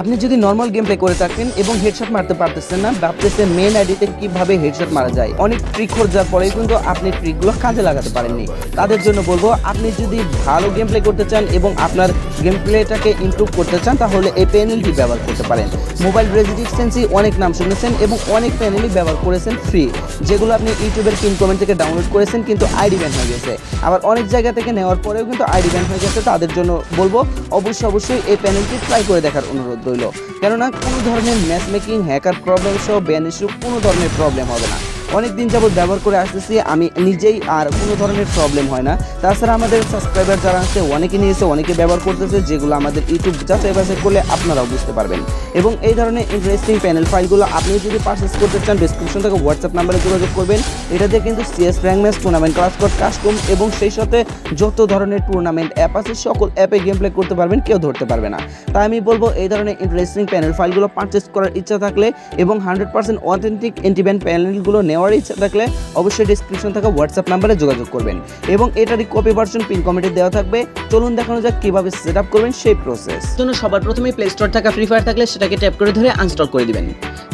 আপনি যদি normal game play করে থাকেন এবং হেডশট মারতে পারতেছেন না, ভাবতেছেন মেন আইডিতে কীভাবে হেডশট মারা যায়, অনেক ট্রিক খোঁজার পরে কিন্তু আপনি ট্রিকগুলো কাজে লাগাতে পারেননি। তাদের জন্য বলব, আপনি যদি ভালো গেম প্লে করতে চান এবং আপনার গেম প্লেটাকে ইমপ্রুভ করতে চান, তাহলে এই প্যানেলটি ব্যবহার করতে পারেন। মোবাইল রেজিস্ট্যান্সি অনেক নাম শুনেছেন এবং অনেক প্যানেলই ব্যবহার করেছেন ফ্রি যেগুলো আপনি ইউটিউবের পিন কমেন্ট থেকে ডাউনলোড করেছেন, কিন্তু আইডি ব্যান হয়ে গেছে। আবার অনেক জায়গা থেকে নেওয়ার পরেও কিন্তু আইডি ব্যান হয়ে গেছে, তাদের জন্য বলব, অবশ্যই অবশ্যই এই প্যানেলটি ট্রাই করে দেখার অনুরোধ। রইল। কেননা কোনো ধরনের ম্যাচ মেকিং হ্যাকার প্রবলেম সহ ব্যান ইস্যু কোনো ধরনের প্রবলেম হবে না। অনেক দিন যাবত ব্যবহার করে আসতেছি, আমি নিজেই আর কোনো ধরনের প্রবলেম হয় না। তাছাড়া আমাদের সাবস্ক্রাইবার যারা আছে, অনেকে নিয়েছে, অনেকে ব্যবহার করতেছে, যেগুলো আমাদের ইউটিউব যাচাই বাছাই করলে আপনারাও বুঝতে পারবেন। এবং এই ধরনের ইন্টারেস্টিং প্যানেল ফাইলগুলো আপনি যদি পারচেস করতে চান ডিসক্রিপশন থেকে হোয়াটসঅ্যাপ নাম্বারে যোগাযোগ করবেন। এটা দিয়ে কিন্তু CS rank match tournament class code custom এবং সেই সাথে যত ধরনের টুর্নামেন্ট অ্যাপ আছে, সকল অ্যাপে গেম প্লে করতে পারবেন, কেউ ধরতে পারবে না। তাই আমি বলব, এই ধরনের ইন্টারেস্টিং প্যানেল ফাইলগুলো পারচেস করার ইচ্ছা থাকলে এবং হান্ড্রেড পার্সেন্ট অথেন্টিক এন্টিব্যান্ড প্যানেলগুলো নেওয়ার ইচ্ছা থাকলে অবশ্যই ডিসক্রিপশন থাকা হোয়াটসঅ্যাপ নাম্বারে যোগাযোগ করবেন। এবং এটারই কপি ভার্সন পিন কমেন্টে দেওয়া থাকবে। চলুন দেখানো যাক কীভাবে সেট আপ করবেন সেই প্রসেস জন্য সবার প্রথমে প্লে স্টোর থাকা ফ্রি ফায়ার থাকলে সেটাকে ট্যাপ করে ধরে আনস্টল করে দিবেন।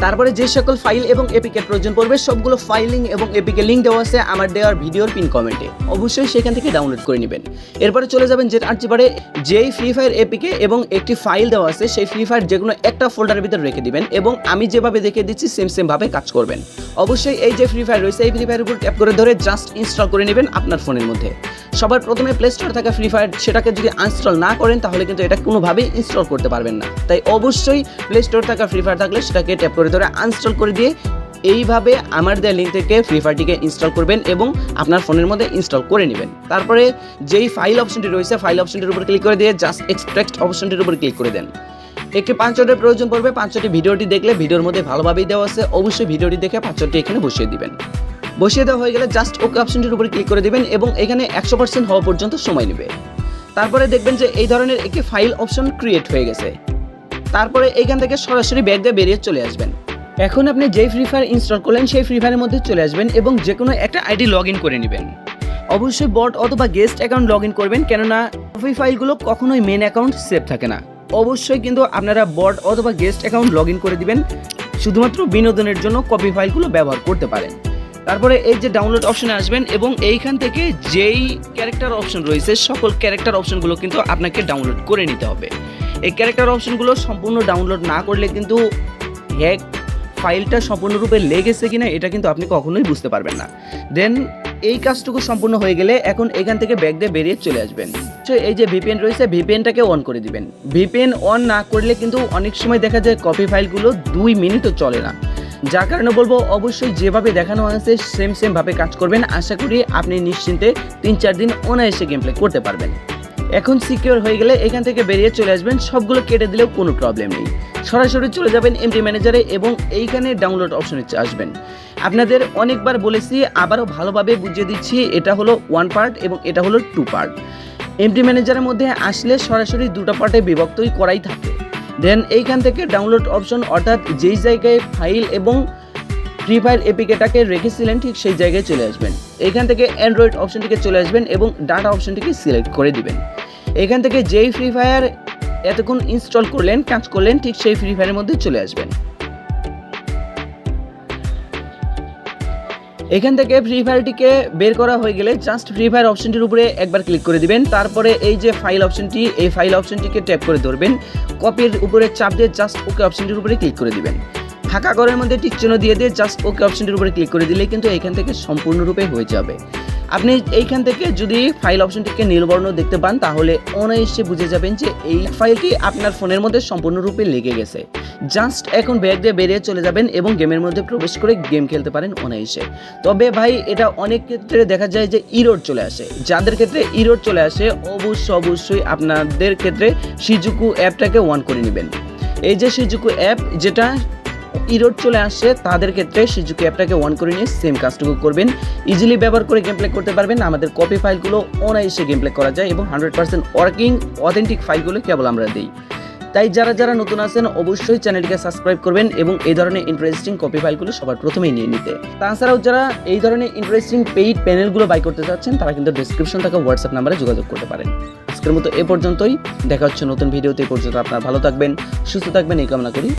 তারপরে যে সকল ফাইল এবং এপিকের প্রয়োজন পড়বে, সবগুলো ফাইলিং এবং এপিকে লিঙ্ক দেওয়া আছে আমার দেওয়ার ভিডিওর পিন কমেন্টে অবশ্যই সেখান থেকে ডাউনলোড করে নেবেন। এরপরে চলে যাবেন যে আর্চিবারে যেই ফ্রি ফায়ার এপিকে এবং একটি ফাইল দেওয়া আছে, সেই ফ্রি ফায়ার যে কোনো একটা ফোল্ডারের ভিতরে রেখে দিবেন এবং আমি যেভাবে দেখে দিচ্ছি সেম সেম ভাবে কাজ করবেন। অবশ্যই এই যে ফ্রি ফায়ার রয়েছে, এই ফ্রি ফায়ারের উপর ট্যাপ করে ধরে জাস্ট ইনস্টল করে নেবেন আপনার ফোনের মধ্যে। সবার প্রথমে প্লে স্টোরে থাকা ফ্রি ফায়ার সেটাকে যদি আনস্টল না করেন, তাহলে কিন্তু এটা কোনোভাবেই ইনস্টল করতে পারবেন না। তাই অবশ্যই প্লে স্টোর থাকা ফ্রি ফায়ার থাকলে সেটাকে ট্যাপ করে ধরে আনস্টল করে দিয়ে এইভাবে আমার দেওয়া লিঙ্ক থেকে ফ্রি ফায়ারটিকে ইনস্টল করবেন এবং আপনার ফোনের মধ্যে ইনস্টল করে নেবেন। তারপরে যেই ফাইল অপশনটি রয়েছে ফাইল অপশনটির উপর ক্লিক করে দিয়ে জাস্ট এক্সট্রাক্ট অপশনটির উপর ক্লিক করে দেন। একটি পাঁচশোটের প্রয়োজন পড়বে পাঁচশোটি ভিডিওটি দেখলে ভিডিওর মধ্যে ভালোভাবেই দেওয়া আছে, অবশ্যই ভিডিওটি দেখে পাঁচশোটি এখানে বসিয়ে দিবেন। বসিয়ে দেওয়া হয়ে গেলে জাস্ট ওকে অপশনটির উপরে ক্লিক করে দিবেন এবং এখানে একশো পার্সেন্ট হওয়া পর্যন্ত সময় নেবে। তারপরে দেখবেন যে এই ধরনের একটি ফাইল অপশন ক্রিয়েট হয়ে গেছে। তারপরে এখান থেকে সরাসরি ব্যাগ দিয়ে বেরিয়ে চলে আসবেন। এখন আপনি যেই ফ্রি ফায়ার ইনস্টল করলেন, সেই ফ্রি ফায়ারের মধ্যে চলে আসবেন এবং যে কোনো একটা আইডি লগ ইন করে নেবেন। অবশ্যই বট অথবা গেস্ট অ্যাকাউন্ট লগ ইন করবেন, কেননা ফ্রি ফাইলগুলো কখনোই মেন অ্যাকাউন্ট সেভ থাকে না। অবশ্যই কিন্তু আপনারা বট অথবা গেস্ট অ্যাকাউন্ট লগ করে দিবেন। শুধুমাত্র বিনোদনের জন্য কপি ফাইলগুলো ব্যবহার করতে পারেন। তারপরে এই যে ডাউনলোড অপশনে আসবেন এবং এইখান থেকে যেই ক্যারেক্টার অপশন রয়েছে, সকল ক্যারেক্টার অপশনগুলো কিন্তু আপনাকে ডাউনলোড করে নিতে হবে। এই ক্যারেক্টার অপশনগুলো সম্পূর্ণ ডাউনলোড না করলে কিন্তু হ্যাক ফাইলটা সম্পূর্ণরূপে লেগেছে কিনা, এটা কিন্তু আপনি কখনোই বুঝতে পারবেন না। দেন এই কাজটুকু সম্পূর্ণ হয়ে গেলে এখন এখান থেকে ব্যাগ দিয়ে বেরিয়ে চলে আসবেন। তো এই যে ভিপিএন রয়েছে, ভিপিএনটাকে অন করে দিবেন। ভিপিএন অন না করলে কিন্তু অনেক সময় দেখা যায় কপি ফাইলগুলো দুই মিনিটও চলে না। যার কারণে বলব, অবশ্যই যেভাবে দেখানো হয়েছে সেম সেমভাবে কাজ করবেন। আশা করি আপনি নিশ্চিন্তে তিন চার দিন অনায়াসে গেম প্লে করতে পারবেন। এখন সিকিউর হয়ে গেলে এখান থেকে বেরিয়ে চলে আসবেন, সবগুলো কেটে দিলেও কোনো প্রবলেম নেই। সরাসরি চলে যাবেন এমটি ম্যানেজারে এবং এইখানে ডাউনলোড অপশনে আসবেন। আপনাদের অনেকবার বলেছি, আবারও ভালোভাবে বুঝিয়ে দিচ্ছি, এটা হলো ওয়ান পার্ট এবং এটা হলো টু পার্ট এমটি ম্যানেজারের মধ্যে আসলে সরাসরি দুটো পার্টে বিভক্তই করাই থাকে। দেন এইখান থেকে ডাউনলোড অপশন অর্থাৎ যেই জায়গায় ফাইল এবং ফ্রি ফায়ার এপিকেটাকে রেখেছিলেন, ঠিক সেই জায়গায় চলে আসবেন। এখান থেকে অ্যান্ড্রয়েড অপশনটিকে চলে আসবেন এবং ডাটা অপশনটিকে সিলেক্ট করে দিবেন। এখান থেকে যেই ফ্রি ফায়ার এতক্ষণ ইনস্টল করলেন, কাজ করলেন, ঠিক সেই ফ্রি ফায়ারের মধ্যে চলে আসবেন। এখান থেকে ফ্রি ফায়ারটিকে বের করা হয়ে গেলে জাস্ট ফ্রি ফায়ার অপশনটির উপরে একবার ক্লিক করে দিবেন। তারপরে এই যে ফাইল অপশনটি এই ফাইল অপশনটিকে ট্যাপ করে ধরবেন। কপির উপরে চাপ দিয়ে জাস্ট ওকে অপশনটির উপরে ক্লিক করে দিবেন। ফাঁকা ঘরের মধ্যে টিক চিহ্ন দিয়ে দিয়ে জাস্ট ওকে অপশনটির উপরে ক্লিক করে দিলে কিন্তু এখান থেকে সম্পূর্ণরূপে হয়ে যাবে। আপনি এইখান থেকে যদি ফাইল অপশনটিকে নীলবর্ণ দেখতে পান, তাহলে অনায়াসে বুঝে যাবেন যে এই ফাইলটি আপনার ফোনের মধ্যে সম্পূর্ণরূপে লেগে গেছে। জাস্ট এখন ব্যাগ দিয়ে বেরিয়ে চলে যাবেন এবং গেমের মধ্যে প্রবেশ করে গেম খেলতে পারেন অনায়াসে। তবে ভাই, এটা অনেক ক্ষেত্রে দেখা যায় যে ইরোড চলে আসে। যাদের ক্ষেত্রে ইরোড চলে আসে অবশ্যই অবশ্যই আপনাদের ক্ষেত্রে সিজুকু অ্যাপটাকে অন করে নেবেন। এই যে সিজুকু অ্যাপ যেটা ইরোড চলে আসে, তাদের ক্ষেত্রে সিজুকি অ্যাপটাকে অন করে নিয়ে সেম কাজটুকু করবেন। ইজিলি ব্যবহার করে গেম প্লে করতে পারবেন। আমাদের কপি ফাইলগুলো অনায়াসে গেম প্লে করা যায় এবং হান্ড্রেড পার্সেন্ট ওয়ার্কিং অথেন্টিক ফাইলগুলো কেবল আমরা দিই। তাই যারা যারা নতুন আছেন, অবশ্যই চ্যানেলটিকে সাবস্ক্রাইব করবেন এবং এই ধরনের ইন্টারেস্টিং কপি ফাইলগুলো সবার প্রথমেই নিয়ে নিতে। তাছাড়াও যারা এই ধরনের ইন্টারেস্টিং পেইড প্যানেলগুলো বাই করতে চাচ্ছেন, তারা কিন্তু ডিসক্রিপশন থাকা হোয়াটসঅ্যাপ নাম্বারে যোগাযোগ করতে পারেন। আজকের মতো এ পর্যন্তই। দেখা হচ্ছে নতুন ভিডিওতে পর্যন্ত আপনারা ভালো থাকবেন, সুস্থ থাকবেন, এই কামনা করি।